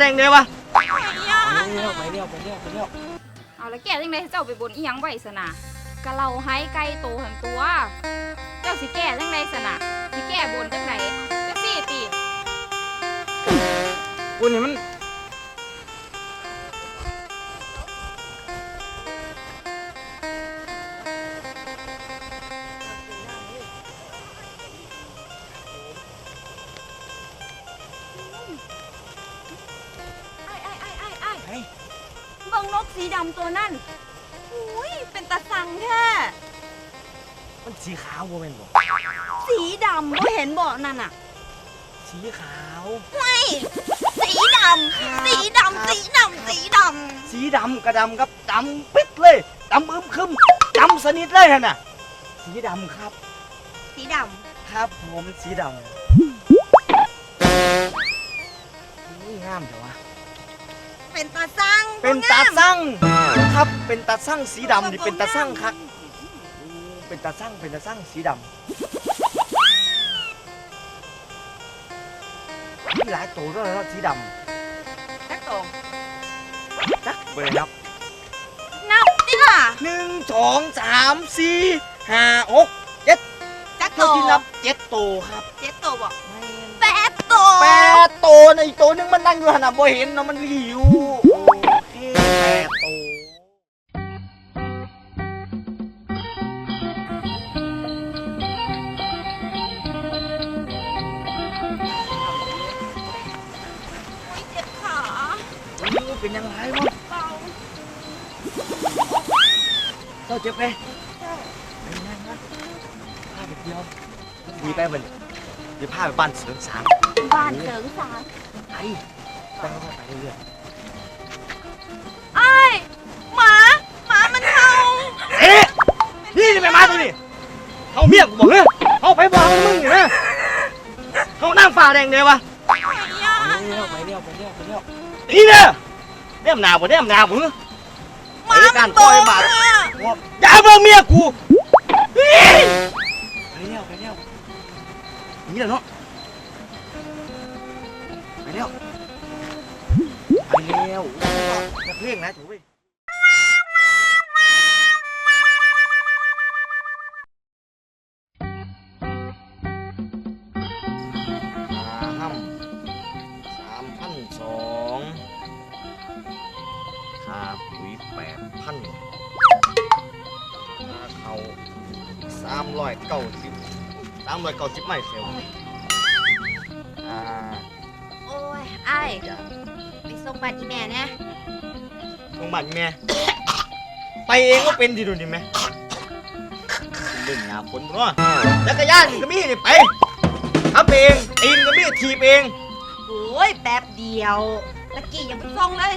แดงเลยวะไปเร็วไปเร็วไปเร็วไปเร็วเอาแล้วแกจังไดเจ้าไปบนอีหยังไว้สนะกะเราให้ไก่โตหันตัว เจ้าสิแก้จังไดสนะสิแก้บนจังไดจังสี่ตี กูนี่มัน มันสีขาวบ่แม่นบ่สีดำบ่เห็นบ่นั่นน่ะสีขาว ไม่สีดำสีดำสีดำสีดสีดำกระดำครับดำปิดเลยดำอึมครึมดำสนิทเลยฮะน่ะ สีดำครับำสีดครับผมสีดำนี่งามแต่ว่าำเป็นตาสังเป็นตาสั่งครับ เป็นตาสั่งสีดำนี่เป็นตาสั่งครับเป็น ตาสั่งเป็นตาสั่งสีดำมีหลายตัวด้วยเนาะสีดจักโตำจักเบอร์นับนับดิล่ะหนึ่งสองสามสี่ห้าหกจักโตเท่าที่นับเจ็ดตัวครับเจ็ดโตบ่แปดโตแปดตัวในะอีกตัวหนึงมันนั่งอยู่หันน่ะบ่เห็นเนาะมันหลิว เจ้าเจ็บไหมเป็นยังไงวะพาไปเที่ยวดีไปมันเดี๋ยวพาไปบ้านเสริมสางบ้านเสริงสารไปไปค่อยๆไปเรื่อยไอ้ายหมา หมามันเห่าๆเอ๊ะนี่จะไปมาตัวนี้เขาเมียกูบอกเลยเขาไปบอกมึงอยู่นะเขานั่งฝ่าแดงเลยวะไอ้ย่าไปเร็วไปเร็วไปเร็วไปเร็วนี่เนี่ยเรียมหนาบ่เรียมหนาบ่ หมามัการนปล่โตอยบาดอะอย่าเบิ่งเมียกูเฮ้ยไปเร็วไปเร็วหนี่แหละเนาะไปเร็วไปเร็วนักเรียงนะถูกไห พันค่าเขาสามร้อยเก้าสิบสามร้อยเก้าสิบไม่เซลอ่าโอ้ยไอ้ายอย่าไปส่งบัตรอีแม่นะโรงพยาบาลแม่ ไปเองก็เป็นดีดูนี่แม่เล่นงาคนเนาะจักรยานก็มีนี่ไปขับเองตีนก็มีถีบเอง โอ้ยแป๊บเดียวตะกี้ยังไปส่งเลย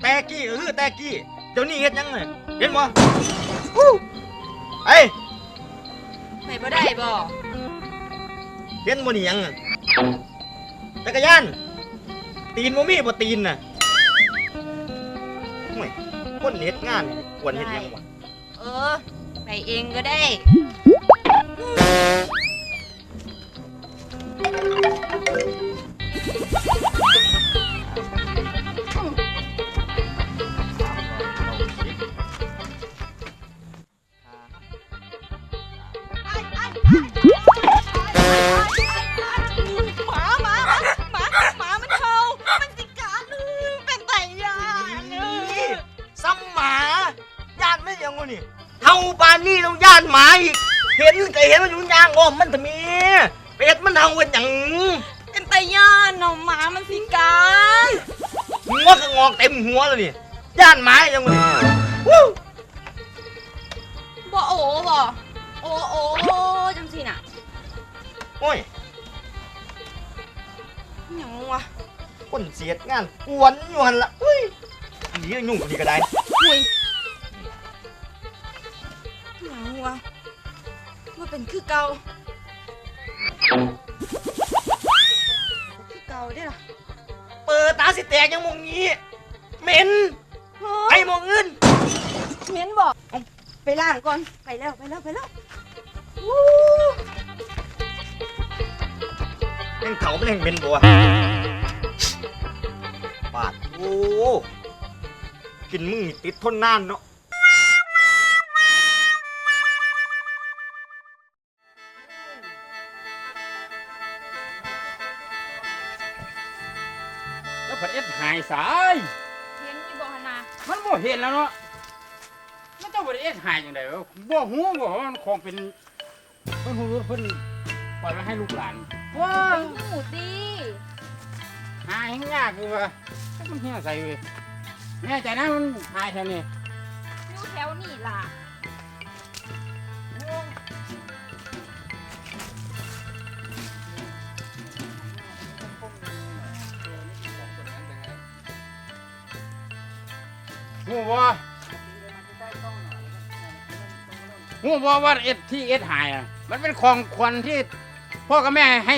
แต่กี้ก็คือแต่กี้ เดี๋ยวนี้เฮ็ดยังไงเห็นบ่ฮู้ไอ้ไม่บ่ได้บ่เห็นบ่นี่ยังอะจักรยาน ตีนบ่มีบ่ตีนน่ะห่วยคนเฮ็ดงานนี่ควรเฮ็ดหยังวะเออ ไปเองก็ได้ห มันเฮากันหยังเป็นไตยาเนาะหมามันสิกัดหัวก็งอกเต็มหัวเลยนี่ญาติหมายังวะนี่วู้บ่โอ้บ่โอ้โอ้จังสิน่ะโอ้ยหยังวะคนเสียดงานกวนอยู่หันละอุ้ยอันนี้ยุ่งกว่านี้ก็ได้หุยหยังวะว่าเป็นคือเก่า สิแตกยังมองนี้เหม็นไปมองอื่นเม้นบอกไปล่างก่อนไปแล้วไปแล้วไปแล้ววู้ยังเขาไม่ยังเหม็นบัวบาทโอ้กินมึงนี่ติดทนนานเนาะ สายเห็นอีบ่หนนามันบ่เห็นแล้วเนาะมันเจ้าผัดเอ็ดหายจังไดวะบ่หูบ่ว่ามันคงเป็นเพิ่นหูเพิ่นปล่อยมาให้ลูกหลานว้าไปหูตีหายยากอยู่ว่ะถ้ามันเหี่ยใส่เว้ยแน่ใจนะมันหายแค่นี้อยู่แถวนี่ล่ะ หูบ่หูบ่ว่าเอ็ดที่เอ็ดหายอะ มันเป็นของขวัญที่พ่อกับแม่ให้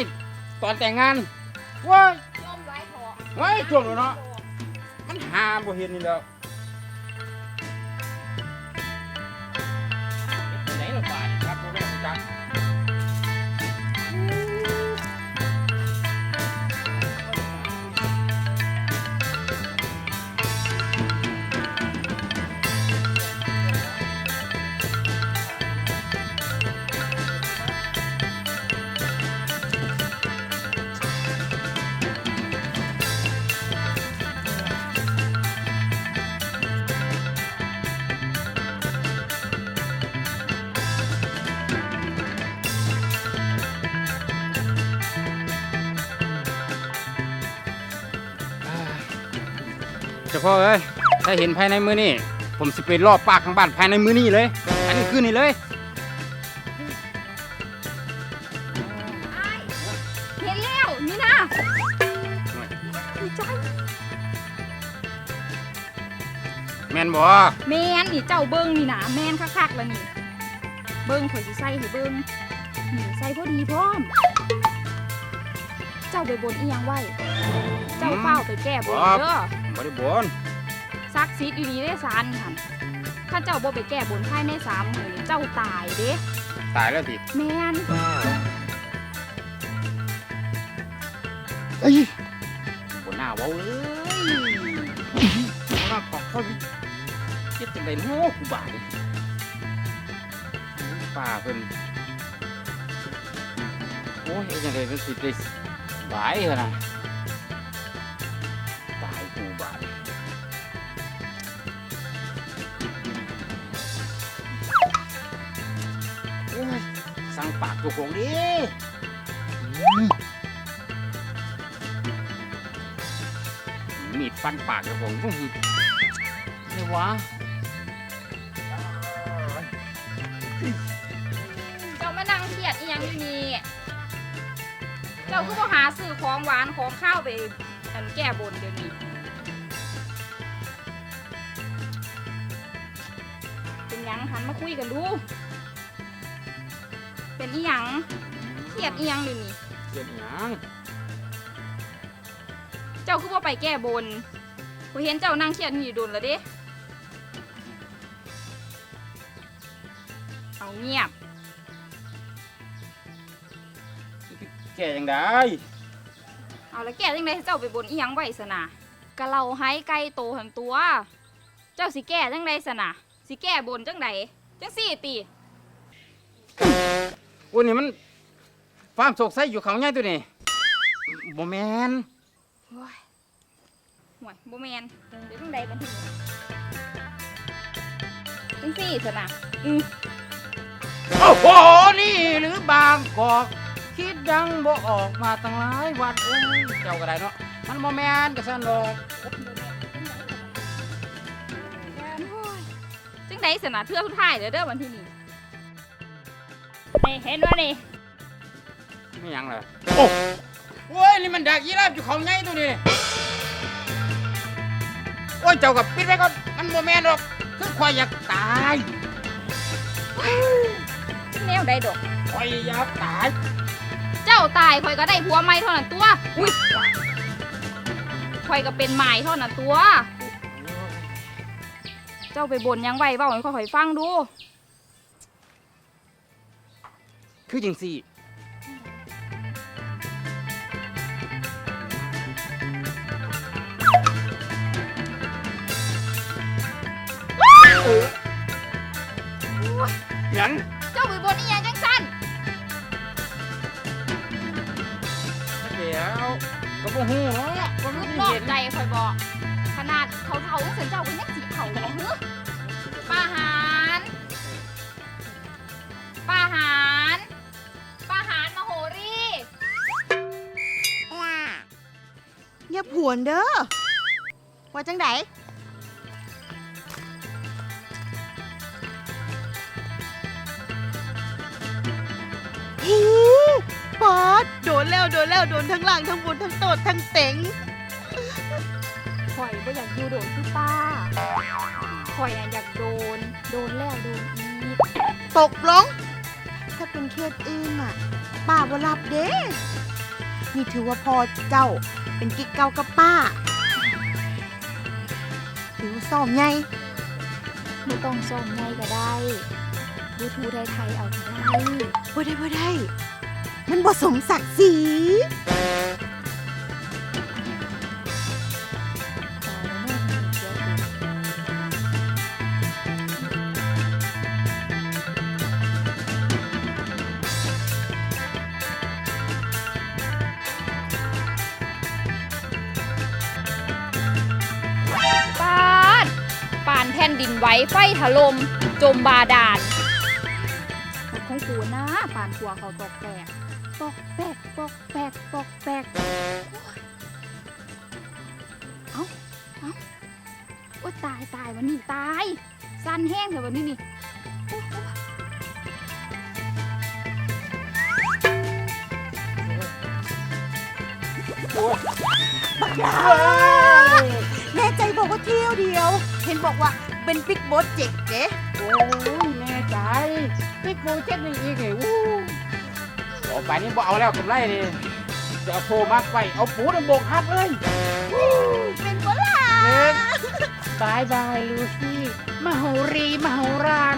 ตอนแต่งงานว้ายย่อมไว้พอไว้ช่วงแล้วเนาะมันหาบ่เห็นนี่แล้ว พ่อเอ้ยถ้าเห็นภายในมือนี่ ผมสิไปรอบปากข้างบ้านภายในมือนี่เลยภายในคืนนี้เลยอ้ายเห็นแล้วนี่นะดีใจแม่นบ่แมนนี่เจ้าเบิ้งนี่นะแมนคักๆแล้วนี่ เบิ้งข่อยสิใส่ให้เบิ้งนี่ใส่พอดีพร้อม เจ้าไปบนอีหยังไว้ เจ้าเฝ้าไปแก้บนเด้อบ่ได้บนซักซีดดีๆได้สารหันถ้าเจ้าบ่ไปแก้บนภายในสามมื้อนี่เจ้าตายเด้ตายแล้วติแมนเอ้ยบ่น่าเว้าเลยบ่น่าของเขาคิดจังได๋เนาะกูบาดนี่ป้าเพิ่นโอ้ยเฮ็ดจังได๋มันสิได้ บายเหรอนะตายกูบาดโอ้ยสั่งปากตัวของดิมีดฟันปากตัวของนี่วะเจ้ามานั่งเครียดอีหยังอยู่นี่ เจ้าก็บ่หาซื้อของหวานของข้าวไปอันแก้บนเดี๋ยวนี้ เป็นหยังหันมาคุยกันดู เป็นอีหยังเครียดอีหยังเดี๋ยวนี้เกิดหยังเจ้าคือว่าไปแก้บนกูเห็นเจ้านั่งเครียดนี่โดนแล้วเด้เอาเงียบ ก่ยังได้ เอาแล้วแก้จังไดให้เจ้าไปบนอีหยังไว้สนะกะเราให้ไก่โตหันตัว เจ้าสิแก้จังไดสนะสิแก้บนจังไดจังสี่ตีโอ้นี่มันฟาร์มโศกไส้อยู่เขาใหญ่ตัวนี้บ่แมนโอ้ยห่วยบ่แมนเดี๋ยวจังไดบันทีจังสี่สนะอือ โอ้โห นี่หรือบางกอก คิดดังบ่ออกมาตั้งหลายวันโอ้ยเจ้าก็ได้เนาะมันบ่แมนก็ซั่นดอกจังไดสนะเทื่อสุดท้ายเด้อเด้อวันที่นี้นี่เห็นว่านี่ไม่หยังเลยโอ้โอ้ยนี่มันดักยีราฟอยู่เขาใหญ่ตัวนี้โอ้ยเจ้ากับปิดไว้ก่อนมันบ่แม่นหรอกคือควายอยากตายจังแนวใดดอกควายอยากตายเจ้าตายข่อยก็ได้ผัวใหม่เท่านั้นตัวอุ้ยข่อยก็เป็นหมาเท่านั้นตัว เจ้าไปบ่นยังไว้เบ้าให้ข่อยฟังดู คือจริงซี่ หยัง เจ้าไปบ่นนี่ยังจังสั้น แล้วก็บ่ฮู้เนาะบ่รู้นอกใจคอยบอก ขนาดเขาเขาเส้นเจ้าเป็นยักษ์สีเขาเหรอฮึป้าหารป้าหารป้าหารมาโหรีอย่าผวนเด้อว่าจังได โดนแล้วโดนแล้วโดนทั้งหลังทั้งบนทั้งโตดทั้งเต็งข่อยบ่อยากอยู่โดนคือป้าข่อยน่ะอยากโดน โดนแล้วโดนอีกตกลงถ้าเป็นเคสอื่นอะป้าบ่รับเด้นี่ถือว่าพอเจ้าเป็นกิ๊กเก่ากับป้าถือว่าซ่อมไงไม่ต้องซ่อมไงก็ได้บูทูไทยๆเอาก็ได้บ่ได้บ่ได้ มันบ่สมศักดิ์ศรีแล้วแม่มันเสีปานปานแผ่นดินไหวไฟถล่มจมบาดาล ของกูนะปานขัวเขาตกแตก ปอกแปกปอกแปกปอกแปกโอ๊ยเอ้าเอ้าโอ้ตายตายวันนี้ตาย สั้นแห้งเถอะวันนี้นี่โอ๊ยโอ๊ยแน่ใจบอกว่าเที่ยวเดียว เห็นบอกว่าเป็นบิ๊กโบ๊ทเจ็กเด้โอ้ยแน่ใจ ปิ๊กโปรเจกต์นี่อีกนี่วู้ ต่อไปนี้บ่เอาแล้วกำไรนี่จะเอาโฟมักไว้เอาปูนำโบกฮับเลยเป็นบ่ล่ะบายบายลูซี่มโหรีมโหราน